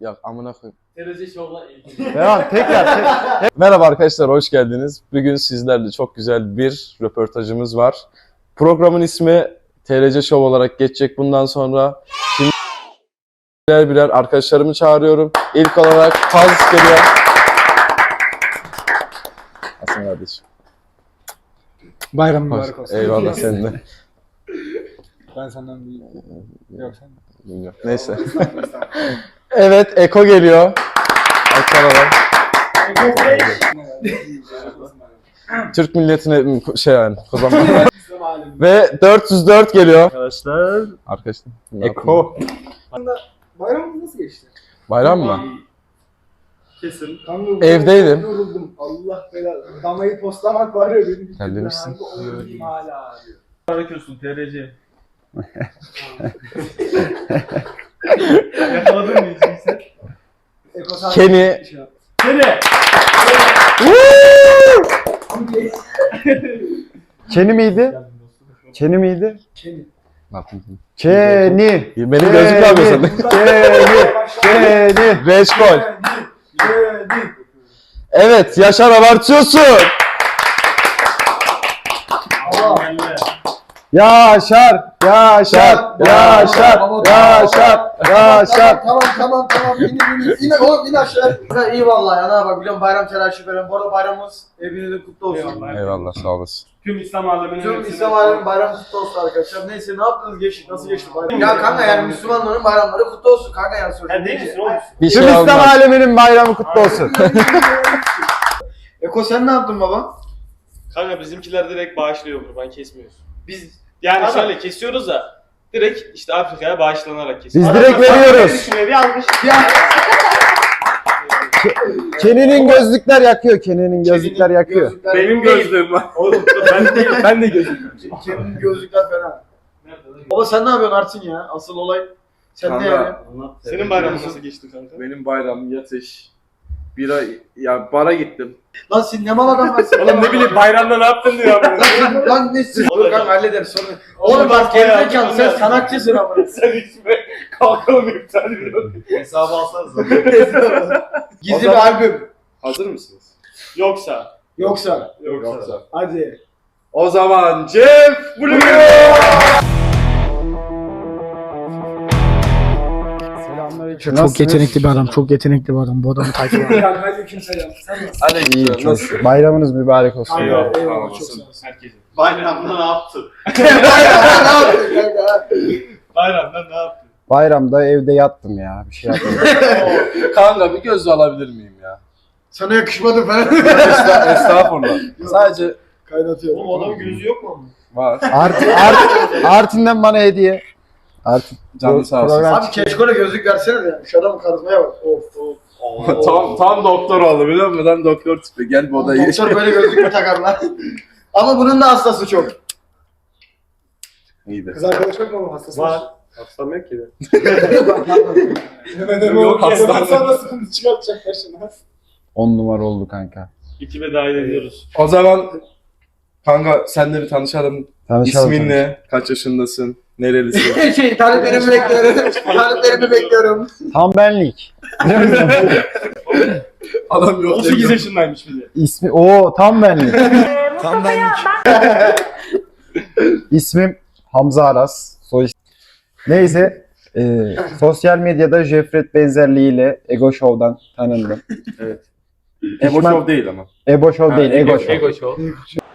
Yok amına koyayım. TRC Show'la ilgili. Devam tekrar. tek- Merhaba arkadaşlar hoş geldiniz. Bugün sizlerle çok güzel bir röportajımız var. Programın ismi TRC Show olarak geçecek bundan sonra. Şimdi birer birer arkadaşlarımı çağırıyorum. İlk olarak Faz geliyor. Hasan kardeşim. Bayram Hoş. mübarek olsun. Eyvallah senin de. Ben senden bir... Yok sen. Bilmiyorum. Neyse. evet Eko geliyor. Açalalım. Türk milletine şey yani kurban. Ve 404 geliyor. Arkadaşlar. Arkadaşlar. Eko. Bayram nasıl geçti? Bayram mı? Kesin. Kanka, Evdeydim. Yoruldum. Allah belanı. Damayı postlamak var ya benim. Terlemişsin. Hala diyor. Bakıyorsun TRC. Yakaladın mı sen- Kenny. Şey. Nereye? Çeni miydi? Çeni miydi? Kenny. Çeni. Benim gözüm ne yapıyor sende? Çeni. Çeni. Reşkol. Kenny. Evet Yaşar abartıyorsun. Yaşar. Yaşar. Yaşar. Yaşar. Yaşar. Tamam tamam tamam. İn in in. İn oğlum in aşağı. İyi vallahi ya ne yapalım biliyorum bayram telaşı falan. Bu arada bayramımız hepinizin kutlu olsun. Eyvallah. Eyvallah sağ olasın. Tüm İslam aleminin Tüm hepsine- İslam aleminin bayramı kutlu olsun arkadaşlar. Neyse ne yaptınız geçti nasıl geçti bayram? Ya kanka yani Müslümanların bayramları kutlu olsun kanka yani Sen söyleyeyim. değil misin oğlum? Bir Tüm şey İslam olmaz. aleminin bayramı kutlu olsun. Eko sen ne yaptın baba? Kanka bizimkiler direkt bağışlıyor kurban kesmiyoruz. Biz Yani Adam- şöyle kesiyoruz da direkt işte Afrika'ya bağışlanarak Biz kesiyoruz. direkt veriyoruz. Bir alkış. ya gözlükler yakıyor. Çeninin gözlükler yakıyor. Gözlükler- Benim gözlüğüm var. Oğlum ben de ben de gözlüğüm. Senin gözlükler fena. Baba sen ne yapıyorsun Artin ya? Asıl olay sen ne yani? Senin bayramın nasıl geçti kanka? Benim bayram yatış. Bira ya bara gittim. Lan sen ne mal adam varsın? Oğlum ne bileyim bayramda ne yaptın diyor Lan sen- Lan ne siz? Dur kanka hallederiz sonra. Oğlum bak gerizekalı sen sanatçısın ama. Sen içme. Kalkalım iptal ediyorum. Hesabı alsanız Gizli bir albüm. Hazır mısınız? Yoksa. Yoksa. Yoksa. Hadi. O zaman Jeff Blue. Çok yetenekli bir adam, çok yetenekli bir adam. Bu adamı takip edin. Yani aleyküm selam. Sen nasılsın? Hadi İyi çok. Bayramınız mübarek olsun. Kanka, Eyvallah, eyvallah çok sağ olasın. Herkesin. Bayramda ne yaptın? Bayram, ne yaptın kanka? Bayramda ne yaptın? Bayramda evde yattım ya. Bir şey yapmadım. Kanka bir gözlü alabilir miyim ya? Sana yakışmadı falan. Esta- Estağfurullah. Sadece Kaynatıyor. Oğlum adamın gözü yok mu? var. Art, art, Artin'den bana hediye. Artin. Canı sağ olsun. Program- Abi keşkole gözlük versene de. Şu adamın karizmaya bak. Of of. tam tam doktor oldu biliyor musun? Tam doktor tipi. Gel bu odaya geç. Doktor böyle gözlük mü takarlar? Ama bunun da hastası çok. İyi Kız arkadaş yok mu hastası? Var. Hastam yok ki. Yok, hastane. Sonra sıkıntı çıkartacak başına. 10 numara oldu kanka. Ekibe dahil ediyoruz. O zaman kanka senle bir tanışalım. Tanışalım. İsmin ne? Kaç yaşındasın? Nerelisin? şey, taliplerimi bekliyorum. taliplerimi bekliyorum. Tam benlik. Adam yok. 18 demiyor. yaşındaymış bir de. İsmi o tam benlik. tam benlik. İsmim Hamza Aras. Soy Neyse, e, sosyal medyada Jeffret benzerliğiyle Ego Show'dan tanındım. Ebo Pişman- Show değil ama. Ego Show değil, Ego, Show. Ego show.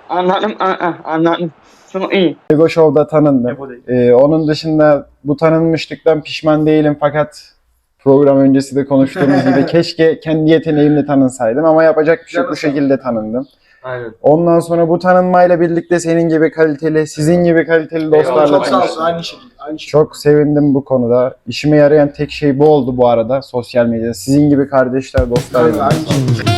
Anladım, anladım. Çok iyi. Ego Show'da tanındım. Ego değil. E, onun dışında bu tanınmışlıktan pişman değilim fakat program öncesi de konuştuğumuz gibi keşke kendi yeteneğimle tanınsaydım ama yapacak bir şey. Bu şekilde tanındım. Aynen. Ondan sonra bu tanınmayla birlikte senin gibi kaliteli, sizin gibi kaliteli dostlarla Çok sağ tanıştım. olsun. Aynı şekilde. Aynı şekilde. Çok sevindim bu konuda. İşime yarayan tek şey bu oldu bu arada sosyal medyada. Sizin gibi kardeşler, dostlar. Kanka, aynı şekilde.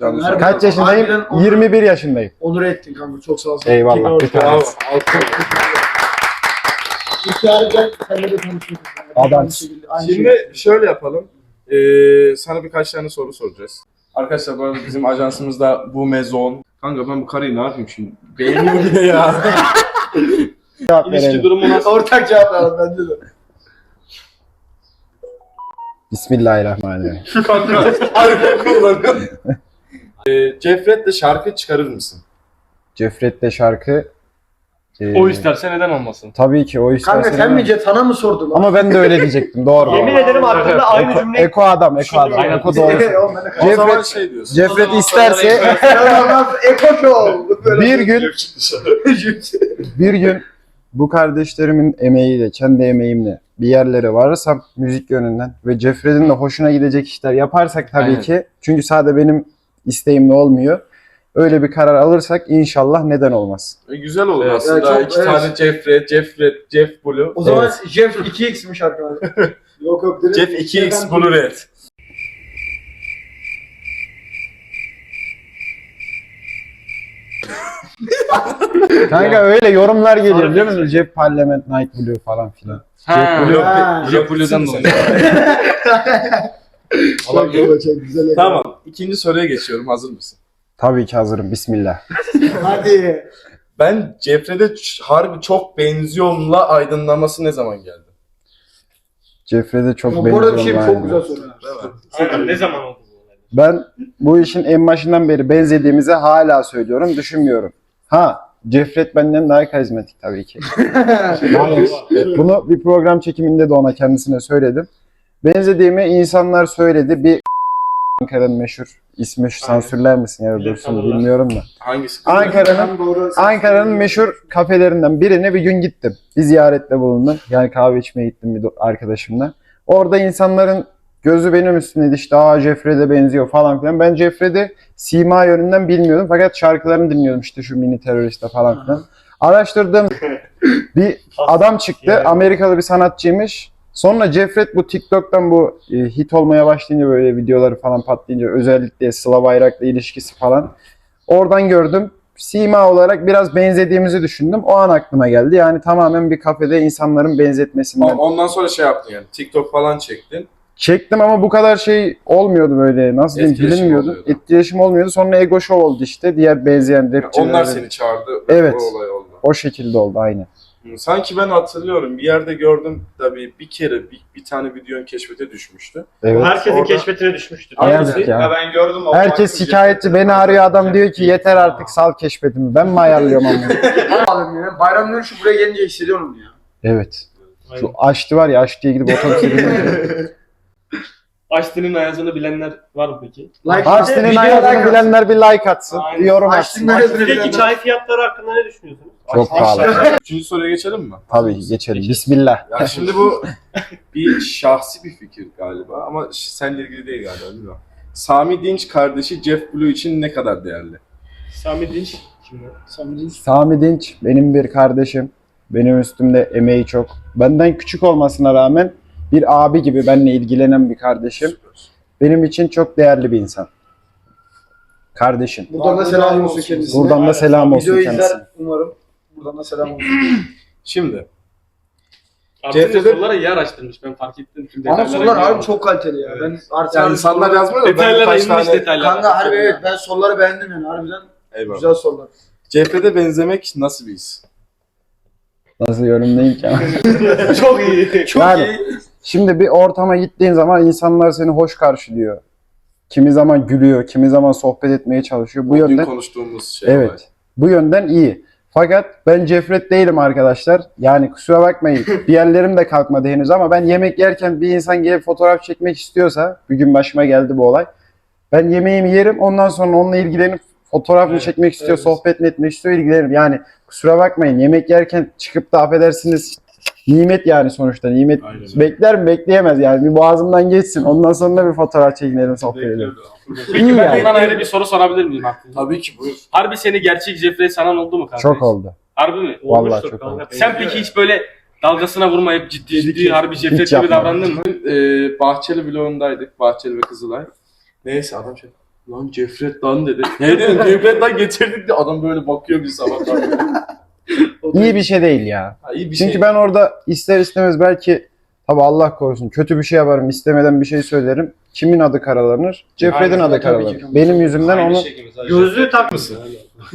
Canlı Her- Kaç yaşındayım? Harbiden onur- 21 yaşındayım. Onur ettin kanka. Çok sağ olsun. Eyvallah. Bir tanesi. Seninle de şekilde. Şimdi şöyle yapalım. Ee, sana birkaç tane soru soracağız. Arkadaşlar bu arada bizim ajansımızda bu mezon. Kanka ben bu karıyı ne yapayım şimdi? Beğeniyor bir de ya. Cevap İlişki verelim. durumu nasıl? Ortak cevap verelim bence de. Bismillahirrahmanirrahim. Harika kullanıyorum. Ee, Cefret'le şarkı çıkarır mısın? Cefret'le şarkı. e, O isterse neden olmasın? Tabii ki o isterse. Kanka sen mi Cethan'a mı sordun? Ama ben de öyle diyecektim. Doğru. Yemin ederim aklımda aynı Eko, cümle. Eko adam, Eko adam. Aynen. Eko doğru. Oğlum ben de O zaman Cefret, şey diyorsun. Cefret isterse Eko Show. Böyle bir gün bir gün bu kardeşlerimin emeğiyle, kendi emeğimle bir yerlere varırsam müzik yönünden ve Cefret'in de hoşuna gidecek işler yaparsak tabii Aynen. ki. Çünkü sadece benim isteğimle olmuyor. Öyle bir karar alırsak inşallah neden olmaz. E, Güzel olur Evet, aslında. çok- İki evet. tane Cefret, Cefret, Jeff Blue. O zaman Evet. Jeff 2x'miş arkadaşlar. yok yok direkt. Jeff 2X Blue Red. Kanka öyle yorumlar geliyor biliyor musun? Cep Parlament Night Blue falan filan. Ha, Blue. Ha. Jeff Blue'dan dolayı. Çok güzel, çok güzel. Tamam. İkinci soruya geçiyorum. Hazır mısın? Tabii ki hazırım. Bismillah. Hadi. Ben Cefret'e ç- harbi çok benziyorumla aydınlaması ne zaman geldi? Cefret'e çok Ama bu arada bir şey çok güzel soru. Aynen, ne zaman oldu bu olay? Ben bu işin en başından beri benzediğimizi hala söylüyorum, düşünmüyorum. Ha, Cefret benden daha karizmatik tabii ki. Bunu bir program çekiminde de ona kendisine söyledim. Benzediğimi insanlar söyledi. Bir Ankara'nın meşhur ismi şu sansürler misin ya dursun bilmiyorum da. Hangisi? Ankara'nın doğru. Ankara'nın meşhur kafelerinden birine bir gün gittim. Bir ziyarette bulundum. Yani kahve içmeye gittim bir do- arkadaşımla. Orada insanların gözü benim üstümdeydi işte aa Jeffrey'de benziyor falan filan. Ben Jeffrey'de sima yönünden bilmiyordum fakat şarkılarını dinliyordum işte şu mini teröriste falan filan. Araştırdım. bir adam çıktı. Amerikalı bir sanatçıymış. Sonra Cefret bu TikTok'tan bu e, hit olmaya başlayınca böyle videoları falan patlayınca özellikle Sıla Bayrak'la ilişkisi falan. Oradan gördüm. Sima olarak biraz benzediğimizi düşündüm. O an aklıma geldi. Yani tamamen bir kafede insanların benzetmesinden. Ondan sonra şey yaptın yani. TikTok falan çektin. Çektim ama bu kadar şey olmuyordu böyle. Nasıl diyeyim Etkileşim bilinmiyordu. olmuyordu. Etkileşim olmuyordu. Sonra Ego Show oldu işte. Diğer benzeyen rapçiler. Onlar seni çağırdı. ve Evet. O olay oldu. O şekilde oldu aynı. Sanki ben hatırlıyorum. Bir yerde gördüm tabii bir kere bir, bir tane videon keşfete düşmüştü. Evet. Herkesin Orada- keşfetine düşmüştür. Ne yazık ya. ben gördüm. o Herkes farklı şikayetçi. Beni arıyor adam diyor ki yeter artık sal keşfetimi. Ben mi ayarlıyorum ama? Abi ya, bayram dönüşü buraya gelince hissediyorum ya. evet. Şu Aşçı var ya Aşçı'ya gidip otobüse binip Açtığının ayazını bilenler var mı peki? Like Aşçı'nın ayağını like bilenler bir like atsın. Aynen. Bir yorum Aşçı'nın atsın. bilenler- çay fiyatları hakkında ne düşünüyorsunuz? Çok pahalı. Üçüncü soruya geçelim mi? Tabii geçelim. Bismillah. Ya şimdi bu bir şahsi bir fikir galiba ama seninle ilgili değil galiba değil mi? Sami Dinç kardeşi Jeff Blue için ne kadar değerli? Sami Dinç kimler? Sami Dinç benim bir kardeşim. Benim üstümde emeği çok. Benden küçük olmasına rağmen bir abi gibi benimle ilgilenen bir kardeşim. Benim için çok değerli bir insan. Kardeşim. Buradan da selam olsun kendisine. Buradan da selam olsun Videoyu kendisine. izler umarım. Buradan da selam olsun. Şimdi Artık CF'de soruları iyi araştırmış ben fark ettim. Tüm Ama sorular harbi çok kaliteli ya. Ben artık yani insanlar yazmıyor da ben inmiş tane... detaylara. Kanka harbi evet ben soruları beğendim yani harbiden Eyvallah. güzel sorular. CHP'de benzemek nasıl bir his? Nasıl yorumlayayım ki? Çok iyi. Çok Yani- iyi. Şimdi bir ortama gittiğin zaman insanlar seni hoş karşılıyor. Kimi zaman gülüyor, kimi zaman sohbet etmeye çalışıyor. Bu Dün yönden konuştuğumuz şey. Evet. Bu yönden iyi. Fakat ben Cefret değilim arkadaşlar. Yani kusura bakmayın. Bir yerlerim de kalkmadı henüz ama ben yemek yerken bir insan gelip fotoğraf çekmek istiyorsa, bir gün başıma geldi bu olay. Ben yemeğimi yerim ondan sonra onunla ilgilenip fotoğraf mı Evet, çekmek istiyor, evet. sohbet mi etmek istiyor ilgilenirim. Yani kusura bakmayın yemek yerken çıkıp da affedersiniz nimet yani sonuçta nimet Aynen bekler mi bekleyemez yani bir boğazımdan geçsin ondan sonra bir fotoğraf çekinelim sohbet edelim. Peki İyi ben yani. bundan ayrı bir soru sorabilir miyim aklınıza? Tabii ki buyur. Harbi seni gerçek Jeffrey sanan oldu mu kanka? Çok oldu. Harbi mi? Vallahi çok oldu. Sen peki hiç böyle dalgasına vurmayıp ciddi ciddi harbi Jeffrey Hiç gibi yapmadım. davrandın mı? Ee, Bahçeli vlogundaydık. Bahçeli ve Kızılay. Neyse adam şey Lan Cefret lan dedi. Ne dedim Cefret lan getirdik de adam böyle bakıyor bir sabahtan. İyi bir şey değil ya. Ha, iyi bir Çünkü şey. ben orada ister istemez belki tabi Allah korusun kötü bir şey yaparım istemeden bir şey söylerim. Kimin adı karalanır? Cefred'in Aynen, adı tabii karalanır. ki. Benim yüzümden onu Gözlüğü takmışsın.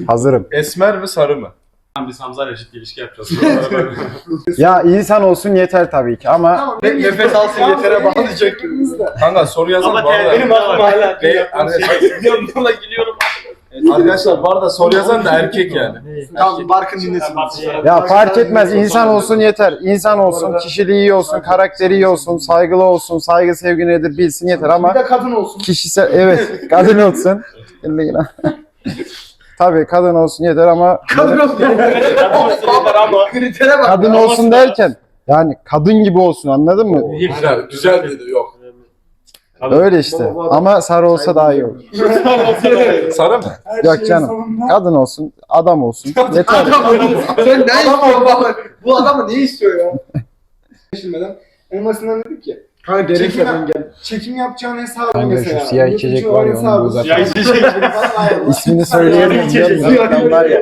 hazırım. Esmer mi sarı mı? Biz Hamza ile ilişki yapacağız. Ya insan olsun yeter tabii ki ama Tamam, ne- nefes alsın yetere bağlayacak. Kanka soru yazın Ama benim aklım hala. Ve arkadaşlar, Biliyorum buna gülüyorum. Arkadaşlar bu arada soru yazan da erkek yani. Tamam Barkın dinlesin. ya fark etmez insan olsun yeter. İnsan olsun, kişiliği iyi olsun, karakteri iyi olsun, saygılı olsun, saygı sevgi nedir bilsin yeter ama Bir de kadın olsun. kişisel evet kadın olsun. Tabii kadın olsun yeter ama Kadın olsun. Kritere bak. kadın olsun derken yani kadın gibi olsun anladın mı? Güzel, güzel dedi yok. Öyle işte. Ama sarı olsa daha iyi olur. Sarı mı? Yok canım. Kadın olsun, adam olsun. Yeter. Sen ne istiyorsun baba? Bu adamı ne istiyor ya? Düşünmeden en basitinden dedik ki. Kanka gerek Çekim yok gel. çekim yapacağın hesabı Kanka şu mesela. siyah Yurt içecek var ya, onu uzat. Ya içecek. İsmini musun? Adam var ya.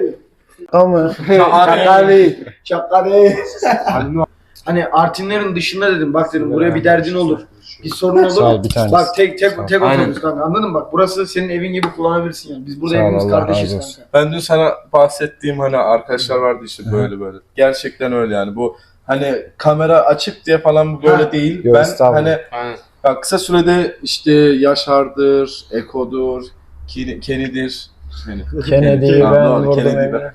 Ama Şakali. Şakali. Hani artinlerin dışında dedim bak dedim buraya bir derdin olur. Bir sorun Sağ olur. ol bir tanesi. Bak tek tek tek Aynen. oturuyoruz kanka anladın mı? Bak burası senin evin gibi kullanabilirsin yani. Biz burada Sağ ol, hepimiz Allah kardeşiz razı olsun. kanka. Ben dün sana bahsettiğim hani arkadaşlar vardı işte böyle böyle. Gerçekten öyle yani bu hani kamera açık diye falan bu böyle Ha. değil. Yok, ben estağfurullah. hani Aynen. ya kısa sürede işte Yaşar'dır, Eko'dur, Ken- Kenny'dir. Yani, Kennedy'yi ben doğru, vurdum Kennedy'yi evine.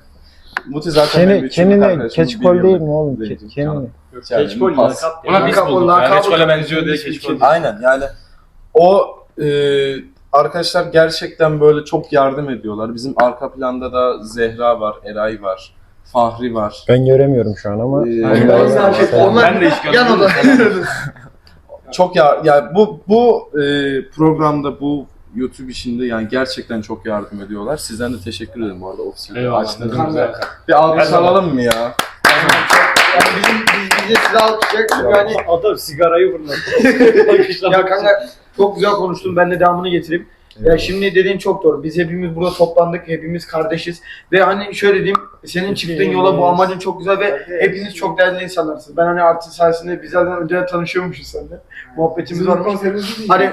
Muti zaten benim Kenny, üçüncü Kenny ne? arkadaşım, Keçkol bir değil mi oğlum? Ke- Kenny. Yani Keçkol pas. lakap. Ona biz Lakap- bulduk ya. lakabı Keçkol'e çok benziyor diye Keçkol. Aynen yani o e, arkadaşlar gerçekten böyle çok yardım ediyorlar. Bizim arka planda da Zehra var, Eray var, Fahri var. Ben göremiyorum şu an ama. Ee, Onlar- Onlar, onlar Ben de hiç yan oda. Çok ya yani bu bu e, programda bu YouTube işinde yani gerçekten çok yardım ediyorlar. Sizden de teşekkür ederim bu arada ofisinde açtığınız güzel. Bir alkış alalım mı ya? Yani bizim biz, bize silah alkışlayacak çünkü hani Adam sigarayı fırlattı. ya kanka çok güzel konuştun ben de devamını getireyim. Ya şimdi dediğin çok doğru. Biz hepimiz burada toplandık. Hepimiz kardeşiz. Ve hani şöyle diyeyim. Senin çıktığın yola bu amacın çok güzel ve hepiniz çok değerli insanlarsınız. Ben hani artı sayesinde biz zaten önceden tanışıyormuşuz seninle. Muhabbetimiz varmış. Hani-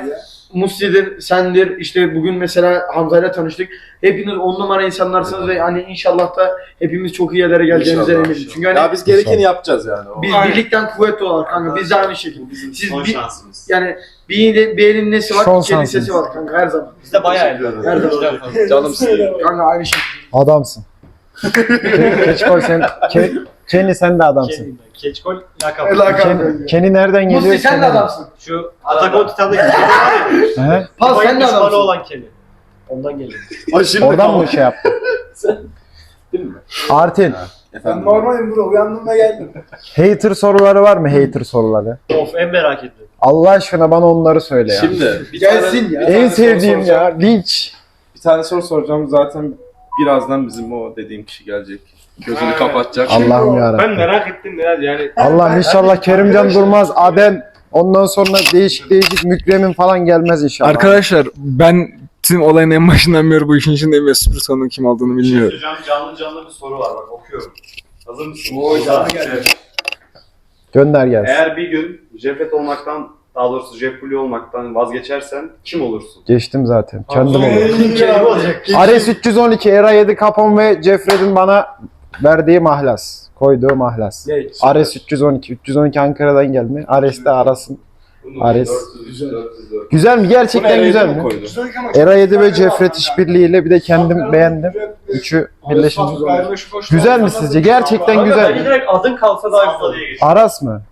ya. Musi'dir, sendir, işte bugün mesela Hamza'yla tanıştık. Hepiniz on numara insanlarsınız ve hani inşallah da hepimiz çok iyi yerlere geleceğimize İnşallah. eminim. Çünkü hani Ya biz gerekeni yapacağız yani. O. biz birlikten kuvvetli olarak kanka biz de aynı şekilde. Siz Son bir, şansımız. yani bir, elin- bir elin nesi var, Son iki elin şansınız. sesi var kanka her zaman. Biz de bayağı ediyoruz. Her zaman. Canımsın. Kanka aynı şey. Adamsın. Keçkol sen. Ke, Kenny sen de adamsın. Keçkol lakap. Lakap. Kenny, Kenny nereden geliyor? Musti sen de Kenny- adamsın. Şu Attack on Titan'daki Kenny var ya. He? Pas sen de adamsın. olan Kenny. Ondan geliyor. Ay şimdi Oradan mı şey yaptın? Artin. Ben Efendim. normalim burada uyandım ve geldim. Hater soruları var mı? Hater soruları. Of en merak ettim. Allah aşkına bana onları söyle ya. Şimdi bir Gelsin ya. en sevdiğim ya. Linç. Bir tane soru soracağım zaten birazdan bizim o dediğim kişi gelecek. Gözünü Ha. kapatacak. Allah'ım Ben yarabbim. merak ettim ya yani. Allah'ım inşallah Kerimcan Durmaz, Adem, ondan sonra değişik değişik Mükremin falan gelmez inşallah. Arkadaşlar ben tüm olayın en başından beri bu işin içindeyim ve sonunun kim olduğunu bilmiyorum. Hocam canlı canlı bir soru var bak okuyorum. Hazır mısın? Oo, canlı geldi. Gönder gelsin. Eğer bir gün Jeffet olmaktan, daha doğrusu Jeff Bully olmaktan vazgeçersen kim olursun? Geçtim zaten. Kendim olacak. Ares 312, Era 7 Capon ve Jeffred'in bana verdiği mahlas. Koyduğu mahlas. Ne? Ares 312. 312 Ankara'dan gelme. Ares de arasın. Ares. 403, 404. Güzel mi? Gerçekten güzel mi? Era 7 ve Jeffred işbirliğiyle bir de kendim beğendim. Üçü birleşince. Güzel mi sizce? Gerçekten güzel mi? direkt adın kalsa daha güzel diye geçiyor. Aras mı?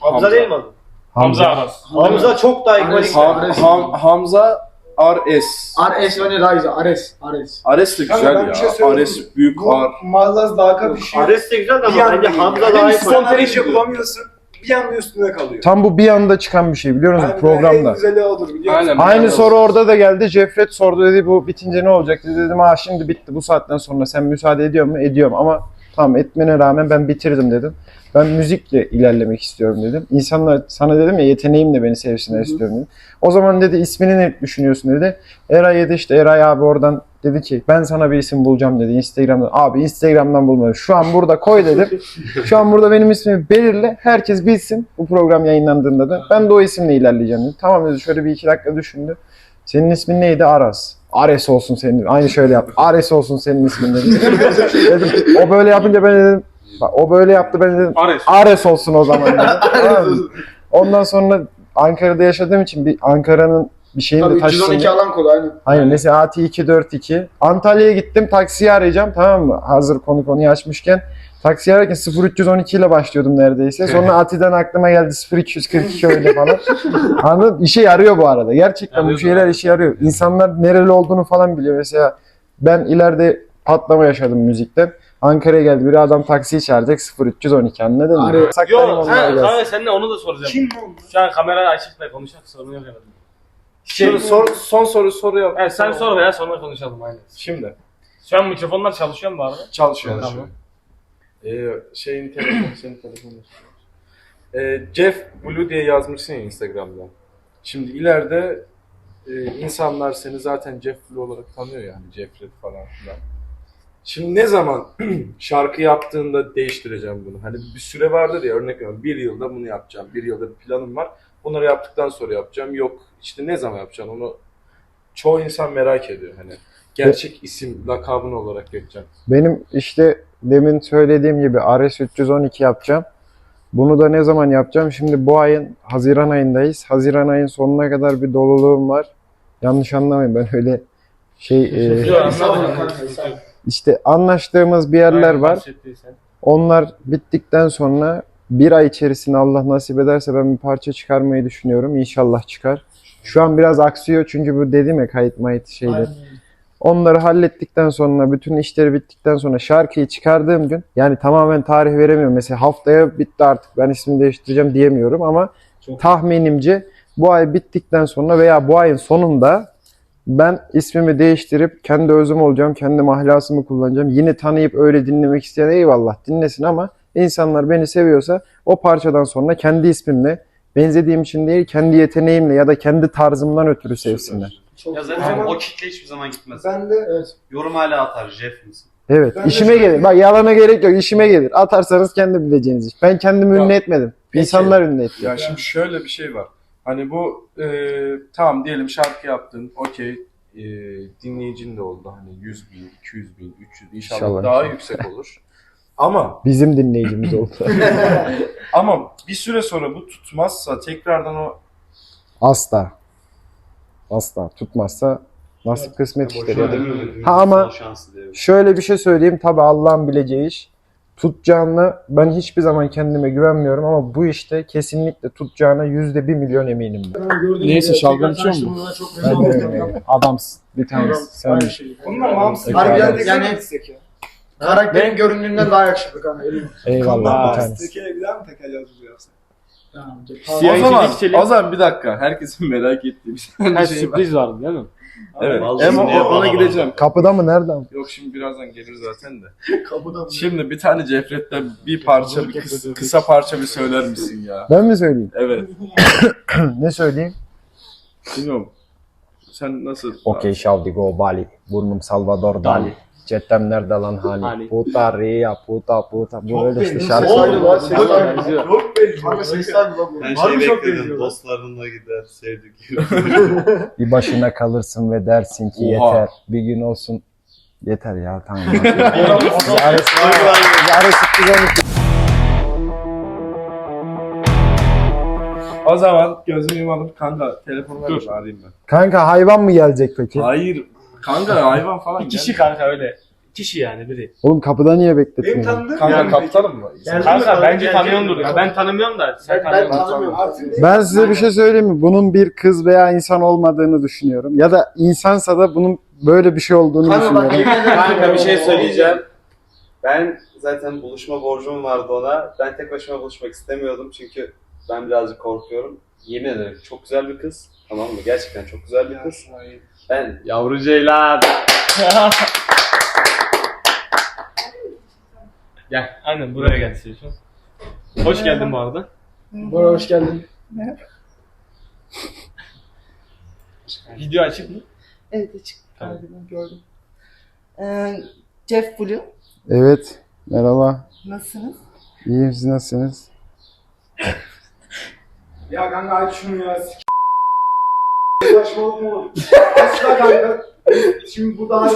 Hamza değil mi adın? Hamza Aras. Hamza çok daha ikonik. Ham, Ham, Hamza RS. Ares hani Raiza, Ares, Ares. Ares de Kanka güzel ben bir şey ya. söyleyeyim mi? Ares büyük Bu var. Mallaz dalga düşüyor. Ares de güzel ama anda bence Hamza daha ikonik. spontane iş yapamıyorsun. Bir anda üstüne kalıyor. Tam bu bir anda çıkan bir şey biliyor musun Yani En programda? güzeli odur biliyor musun? Aynen. Aynı soru orada da geldi. Jeffret sordu dedi bu bitince ne olacak dedi. Dedim ha şimdi bitti bu saatten sonra sen müsaade ediyor mu? Ediyorum ama tamam etmene rağmen ben bitirdim dedim. Ben müzikle ilerlemek istiyorum dedim. İnsanlar sana dedim ya yeteneğimle beni sevsinler istiyorum dedim. O zaman dedi ismini ne düşünüyorsun dedi. Eray dedi işte Eray abi oradan dedi ki ben sana bir isim bulacağım dedi Instagram'dan. Abi Instagram'dan bulmadım. Şu an burada koy dedim. Şu an burada benim ismimi belirle. Herkes bilsin bu program yayınlandığında da. Ben de o isimle ilerleyeceğim dedi. Tamam dedi şöyle bir iki dakika düşündü. Senin ismin neydi? Aras. Ares olsun senin. Aynı şöyle yap. Ares olsun senin ismin dedim. dedim. O böyle yapınca ben dedim. Bak, o böyle yaptı ben dedim. Ares. Ares olsun o zaman dedim. Tamam mı? Ondan sonra Ankara'da yaşadığım için bir Ankara'nın bir şeyini Tabii de taşısın. 312 alan kodu aynen. Aynen mesela AT 242. Antalya'ya gittim taksiyi arayacağım tamam mı? Hazır konu konuyu açmışken. Taksiyi ararken 0312 ile başlıyordum neredeyse. Sonra AT'den aklıma geldi 0242 öyle falan. Anladın? İşe yarıyor bu arada. Gerçekten bu Yarıyor şeyler zaten. işe yarıyor. İnsanlar nereli olduğunu falan biliyor. Mesela ben ileride patlama yaşadım müzikten. Ankara'ya geldi. Bir adam taksiyi çağıracak 0312 anladın mı? Arıyor. Saklayayım Yok sen, gelsin. kanka seninle onu da soracağım. Kim lan? Şu an kamera açık da konuşak sorun yok herhalde. Şey, sor, son soru soruyor. Evet sen sor veya sonra konuşalım aynen. Şimdi Şu an mikrofonlar çalışıyor mu bu arada? çalışıyor. Tamam. Ee, şeyin telefonu, senin telefonun. Ee, Jeff Blue diye yazmışsın ya Instagram'da. Şimdi ileride e, insanlar seni zaten Jeff Blue olarak tanıyor yani. Jeff Red falan filan. Şimdi ne zaman şarkı yaptığında değiştireceğim bunu? Hani bir süre vardır ya örnek veriyorum. Bir yılda bunu yapacağım. Bir yılda bir planım var. Bunları yaptıktan sonra yapacağım. Yok işte ne zaman yapacağım onu çoğu insan merak ediyor. Hani gerçek isim lakabın olarak geçeceğim. Benim işte demin söylediğim gibi Ares 312 yapacağım. Bunu da ne zaman yapacağım? Şimdi bu ayın Haziran ayındayız. Haziran ayın sonuna kadar bir doluluğum var. Yanlış anlamayın ben öyle şey e, işte anlaştığımız bir yerler var. Onlar bittikten sonra bir ay içerisinde Allah nasip ederse ben bir parça çıkarmayı düşünüyorum. İnşallah çıkar. Şu an biraz aksıyor çünkü bu dedim ya kayıt mayıt şeyler. Onları hallettikten sonra, bütün işleri bittikten sonra şarkıyı çıkardığım gün yani tamamen tarih veremiyorum. Mesela haftaya bitti artık ben ismini değiştireceğim diyemiyorum ama Çok- tahminimce bu ay bittikten sonra veya bu ayın sonunda ben ismimi değiştirip kendi özüm olacağım, kendi mahlasımı kullanacağım. Yine tanıyıp öyle dinlemek isteyen eyvallah dinlesin ama insanlar beni seviyorsa o parçadan sonra kendi ismimle benzediğim için değil kendi yeteneğimle ya da kendi tarzımdan ötürü sevsinler. Çok Ya O zaten o kitle hiçbir zaman gitmez. Ben de evet. Yorum hala atar Jeff misin? Evet, Ben işime gelir. Bak yalana gerek yok, işime gelir. Atarsanız kendi bileceğiniz iş. Ben kendimi Ya, ünlü etmedim. peki. İnsanlar ünlü etti. Ya şimdi şöyle bir şey var. Hani bu e, tamam diyelim şarkı yaptın. Okey. E, dinleyicin de oldu. Hani 100 bin, 200 bin, 300 bin. İnşallah, İnşallah, daha inşallah. yüksek olur. Ama Bizim dinleyicimiz oldu. ama bir süre sonra bu tutmazsa tekrardan o Asla. Asla. Tutmazsa nasip kısmet demiyorum. Ha ama-. Şöyle bir şey söyleyeyim. Tabi Allah'ın bileceği iş. Tutacağını ben hiçbir zaman kendime güvenmiyorum ama bu işte kesinlikle tutacağına yüzde bir milyon eminim ben. Neyse, şalgam içiyor musun? Ben de. Adamsın. Bir tanesi. Sen de. şey. Onunla mamsız. Harbiden de yani- yani gitsek Karakterin göründüğünden daha yakışıklı kanka. emin ol. Eyvallah bir tanesi. Daha mı takacağız bu yapsak? Tamam, o Siyah zaman, içelim. o zaman bir dakika. Herkesin merak ettiği bir tane Ha, şey var. sürpriz vardı değil mi? Evet. Vallahi ona yapalım? gideceğim. Kapıda mı? Nerede mi? Yok şimdi birazdan gelir zaten de. Kapıda mı? Şimdi bir tane Cefret'ten bir parça, bir kıs- kısa parça bir söyler misin ya? Ben mi söyleyeyim? Evet. ne söyleyeyim? Bilmiyorum. Sen nasıl? Okey we go Bali. Burnum Salvador Dali. Cettem nerede lan hani? Hani. Puta ria puta puta. Bu öyle işte belli. şarkı. Oğlum, lan, var. Çok belli. Kanka sesler bu? Ben şey çok bekledim. benziyor. Dostlarınla gider sevdik. Bir başına kalırsın ve dersin ki Oha. yeter. Bir gün olsun. Yeter ya tamam. Ares 312. O zaman gözümü yumalım kanka telefonu ver Dur. de arayayım ben. Kanka hayvan mı gelecek peki? Hayır. Kanka hayvan falan Bir kişi kanka öyle. Kişi yani biri. Oğlum kapıda niye Benim bekletmiyorsun? tanıdığım Kanka yani kaptanım mı? Geldi mi Kanka sana? bence Geldi tanıyordur mi? ya. Ben tanımıyorum da sen Ben, ben tanıyorsun. tanımıyorum. Artık Ben size bir şey söyleyeyim mi? Bunun bir kız veya insan olmadığını düşünüyorum. Ya da insansa da bunun böyle bir şey olduğunu Kanka bak düşünüyorum. yemin ederim. Kanka bir şey söyleyeceğim. Ben zaten buluşma borcum vardı ona. Ben tek başıma buluşmak istemiyordum çünkü ben birazcık korkuyorum. Yemin ederim çok güzel bir kız. Tamam mı? Gerçekten çok güzel bir kız. Ben yavru ceylan. Gel. Aynen buraya gel istiyorsun. Hoş geldin bu arada. Bora hoş geldin. Video açık mı? Evet açık. Tamam. Gördüm. Ee, Jeff Blue. Evet. Merhaba. Nasılsınız? İyiyim siz nasılsınız? Ya kanka aç şunu ya. Saçmalık mı olur? Aç da kanka. Şimdi bu daha